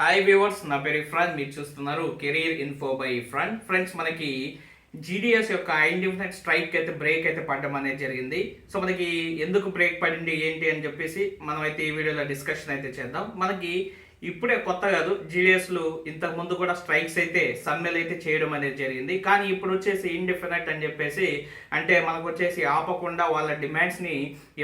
Hi viewers నా పేరు ఇఫ్రాన్ మీరు చూస్తున్నారు career info by Ifran friends మనకి జీడిఎస్ యొక్క ఇండిపెండెంట్ స్ట్రైక్ అయితే బ్రేక్ అయితే పడడం అనేది జరిగింది. సో మనకి ఎందుకు బ్రేక్ పడింది ఏంటి అని చెప్పేసి మనం అయితే ఈ వీడియోలో డిస్కషన్ అయితే చేద్దాం. మనకి ఇప్పుడే కొత్త కాదు జీడిఎస్లు ఇంతకు ముందు కూడా స్ట్రైక్స్ అయితే సమ్మెలు అయితే చేయడం అనేది జరిగింది. కానీ ఇప్పుడు వచ్చేసి ఇండిఫినెట్ అని చెప్పేసి అంటే మనకు వచ్చేసి ఆపకుండా వాళ్ళ డిమాండ్స్ని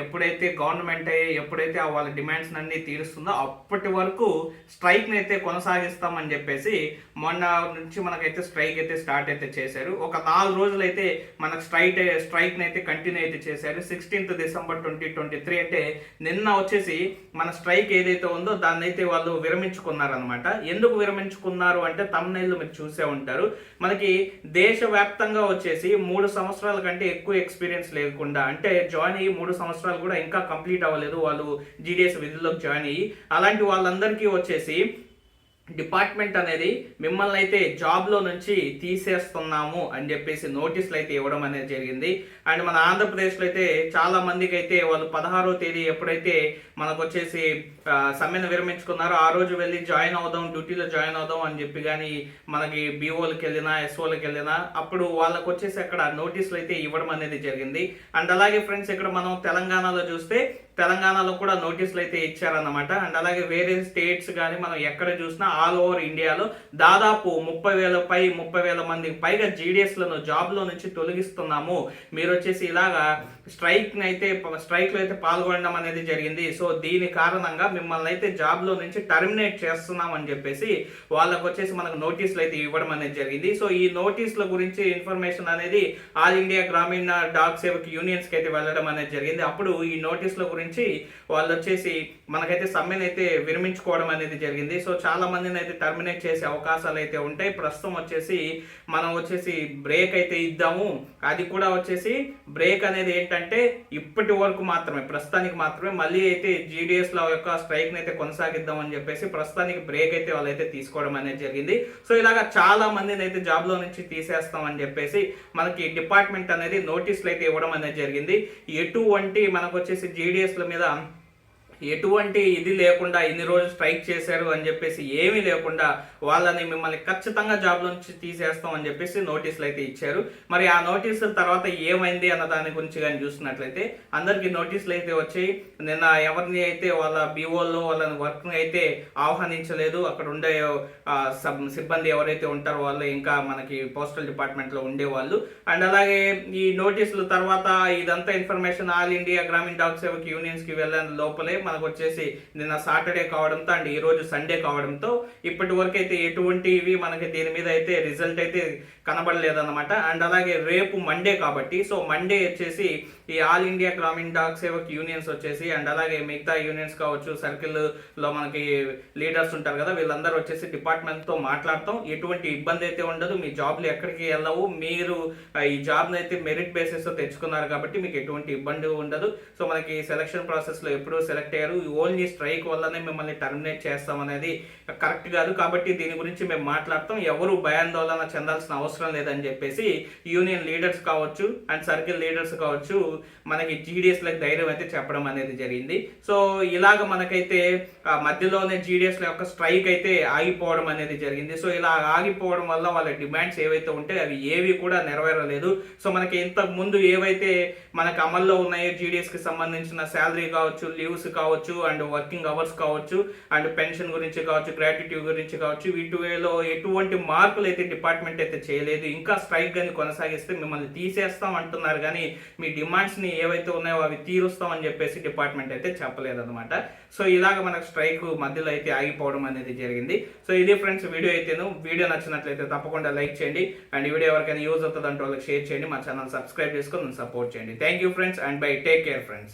ఎప్పుడైతే గవర్నమెంట్ ఎప్పుడైతే ఆ వాళ్ళ డిమాండ్స్ అన్ని తీరుస్తుందో అప్పటి వరకు స్ట్రైక్ని అయితే కొనసాగిస్తామని చెప్పేసి మొన్న నుంచి మనకైతే స్ట్రైక్ అయితే స్టార్ట్ అయితే చేశారు. ఒక నాలుగు రోజులు అయితే మనకు స్ట్రైక్ స్ట్రైక్ని అయితే కంటిన్యూ అయితే చేశారు. Sixteenth December twenty twenty three అంటే నిన్న వచ్చేసి మన స్ట్రైక్ ఏదైతే ఉందో దాన్ని అయితే వాళ్ళు విరమించుకున్నారనమాట ఎందుకు విరమించుకున్నారు అంటే తమ్నైల్లో మీరు చూసే ఉంటారు. మనకి దేశవ్యాప్తంగా వచ్చేసి మూడు సంవత్సరాల కంటే ఎక్కువ ఎక్స్పీరియన్స్ లేకుండా అంటే జాయిన్ అయ్యి మూడు సంవత్సరాలు కూడా ఇంకా కంప్లీట్ అవ్వలేదు. వాళ్ళు జీడిఎస్ విధుల్లోకి జాయిన్ అయ్యి అలాంటి వాళ్ళందరికీ వచ్చేసి డిపార్ట్మెంట్ అనేది మిమ్మల్ని అయితే జాబ్లో నుంచి తీసేస్తున్నాము అని చెప్పేసి నోటీసులు అయితే ఇవ్వడం అనేది జరిగింది. అండ్ మన ఆంధ్రప్రదేశ్లో అయితే చాలా మందికి అయితే వాళ్ళు పదహారో తేదీ ఎప్పుడైతే మనకు వచ్చేసి సమ్మెను విరమించుకున్నారో ఆ రోజు వెళ్ళి జాయిన్ అవుదాం డ్యూటీలో జాయిన్ అవుదాం అని చెప్పి కానీ మనకి బీఓలకి వెళ్ళినా ఎస్ఓలకి వెళ్ళినా అప్పుడు వాళ్ళకు వచ్చేసి అక్కడ నోటీసులు అయితే ఇవ్వడం అనేది జరిగింది. అండ్ అలాగే ఫ్రెండ్స్ ఇక్కడ మనం తెలంగాణలో చూస్తే తెలంగాణలో కూడా నోటీసులు అయితే ఇచ్చారన్నమాట. అండ్ అలాగే వేరే స్టేట్స్ కానీ మనం ఎక్కడ చూసినా ఆల్ ఓవర్ ఇండియాలో దాదాపు ముప్పై వేల పై ముప్పై వేల మందికి పైగా జీడిఎస్లను జాబ్లో నుంచి తొలగిస్తున్నాము. మీరు వచ్చేసి ఇలాగా స్ట్రైక్ని అయితే స్ట్రైక్లో అయితే పాల్గొనడం అనేది జరిగింది. సో దీని కారణంగా మిమ్మల్ని అయితే జాబ్లో నుంచి టర్మినేట్ చేస్తున్నాం అని చెప్పేసి వాళ్ళకు వచ్చేసి మనకు నోటీసులు అయితే ఇవ్వడం అనేది జరిగింది. సో ఈ నోటీసుల గురించి ఇన్ఫర్మేషన్ అనేది ఆల్ ఇండియా గ్రామీణ డాక్ సేవక్ యూనియన్స్కి అయితే వెళ్ళడం అనేది జరిగింది. అప్పుడు ఈ నోటీసుల గురించి వాళ్ళు వచ్చేసి మనకైతే సమ్మెను అయితే విరమించుకోవడం అనేది జరిగింది. సో చాలా మందిని అయితే టర్మినేట్ చేసే అవకాశాలు అయితే ఉంటాయి. ప్రస్తుతం వచ్చేసి మనం వచ్చేసి బ్రేక్ అయితే ఇద్దాము. అది కూడా వచ్చేసి బ్రేక్ అనేది ఏంటంటే ఇప్పటి వరకు మాత్రమే ప్రస్తుతానికి మాత్రమే. మళ్ళీ అయితే జీడిఎస్లో యొక్క స్ట్రైక్ అయితే కొనసాగిద్దాం అని చెప్పేసి ప్రస్తుతానికి బ్రేక్ అయితే వాళ్ళైతే తీసుకోవడం అనేది జరిగింది. సో ఇలాగా చాలా మందిని అయితే జాబ్లో నుంచి తీసేస్తాం అని చెప్పేసి మనకి డిపార్ట్మెంట్ అనేది నోటీసులు అయితే ఇవ్వడం అనేది జరిగింది. ఎటువంటి మనకు వచ్చేసి జీడిఎస్ ల మీద ఎటువంటి ఇది లేకుండా ఇన్ని రోజులు స్ట్రైక్ చేశారు అని చెప్పేసి ఏమీ లేకుండా వాళ్ళని మిమ్మల్ని ఖచ్చితంగా జాబ్ నుంచి తీసేస్తాం అని చెప్పేసి నోటీసులు అయితే ఇచ్చారు. మరి ఆ నోటీసుల తర్వాత ఏమైంది అన్న దాని గురించి కానీ చూసినట్లయితే అందరికీ నోటీసులు అయితే వచ్చాయి. నిన్న ఎవరిని అయితే వాళ్ళ బీఓలో వాళ్ళని వర్క్ని అయితే ఆహ్వానించలేదు. అక్కడ ఉండే సబ్- సిబ్బంది ఎవరైతే ఉంటారో వాళ్ళు ఇంకా మనకి పోస్టల్ డిపార్ట్మెంట్లో ఉండేవాళ్ళు. అండ్ అలాగే ఈ నోటీసుల తర్వాత ఇదంతా information all India Gramin Dak Sevak యూనియన్స్కి వెళ్ళిన లోపలే మనకు వచ్చేసి నిన్న సాటర్డే కావడంతో అండ్ ఈ రోజు సండే కావడంతో ఇప్పటి వరకు అయితే ఎటువంటివి మనకి దీని మీద అయితే రిజల్ట్ అయితే కనబడలేదన్నమాట. అండ్ అలాగే రేపు మండే కాబట్టి సో మండే వచ్చేసి ఈ all India Gramin Dak Sevak unions వచ్చేసి అండ్ అలాగే మిగతా యూనియన్స్ కావచ్చు సర్కిల్లో మనకి లీడర్స్ ఉంటారు కదా వీళ్ళందరూ వచ్చేసి డిపార్ట్మెంట్తో మాట్లాడతాం. ఎటువంటి ఇబ్బంది అయితే ఉండదు. మీ జాబ్లు ఎక్కడికి వెళ్ళవు. మీరు ఈ జాబ్ అయితే మెరిట్ బేసిస్తో తెచ్చుకున్నారు కాబట్టి మీకు ఎటువంటి ఇబ్బంది ఉండదు. సో మనకి సెలక్షన్ ప్రాసెస్లో ఎప్పుడు సెలెక్ట్ అయ్యారు ఓన్లీ స్ట్రైక్ వల్లనే మిమ్మల్ని టర్మినేట్ చేస్తాం అనేది కరెక్ట్ కాదు. కాబట్టి దీని గురించి మేము మాట్లాడతాం. ఎవరు భయాందోళన చెందాల్సిన అవసరం లేదని చెప్పేసి యూనియన్ లీడర్స్ కావచ్చు అండ్ సర్కిల్ లీడర్స్ కావచ్చు మనకి జీడిఎస్లకు ధైర్యం అయితే చెప్పడం అనేది జరిగింది. సో ఇలాగ మనకైతే మధ్యలోనే జీడిఎస్ల యొక్క స్ట్రైక్ అయితే ఆగిపోవడం అనేది జరిగింది. సో ఇలా ఆగిపోవడం వల్ల వాళ్ళ డిమాండ్స్ ఏవైతే ఉంటే అవి ఏవి కూడా నెరవేరలేదు. సో మనకి ఇంతకు ముందు ఏవైతే మనకి అమల్లో ఉన్నాయో జీడిఎస్కి సంబంధించిన శాలరీ కావచ్చు లీవ్స్ కావచ్చు కావచ్చు అండ్ వర్కింగ్ అవర్స్ కావచ్చు అండ్ పెన్షన్ గురించి కావచ్చు గ్రాట్యుటీ గురించి కావచ్చు వీటిలో ఎటువంటి మార్పులు అయితే డిపార్ట్మెంట్ అయితే చేయలేదు. ఇంకా స్ట్రైక్ కానీ కొనసాగిస్తే మిమ్మల్ని తీసేస్తాం అంటున్నారు కానీ మీ డిమాండ్స్ని ఏవైతే ఉన్నాయో అవి తీరుస్తామని చెప్పేసి డిపార్ట్మెంట్ అయితే చెప్పలేదు అనమాట సో ఇలాగ మనకు స్ట్రైక్ మధ్యలో అయితే ఆగిపోవడం అనేది జరిగింది. సో ఇది ఫ్రెండ్స్ వీడియో అయితేను. వీడియో నచ్చినట్లయితే తప్పకుండా లైక్ చేయండి. అండ్ వీడియో ఎవరికైనా యూజ్ అవుతుంది అంటే వాళ్ళకి షేర్ చేయండి. మా ఛానల్ సబ్స్క్రైబ్ చేసుకొని సపోర్ట్ చేయండి. Thank you friends and bye take care friends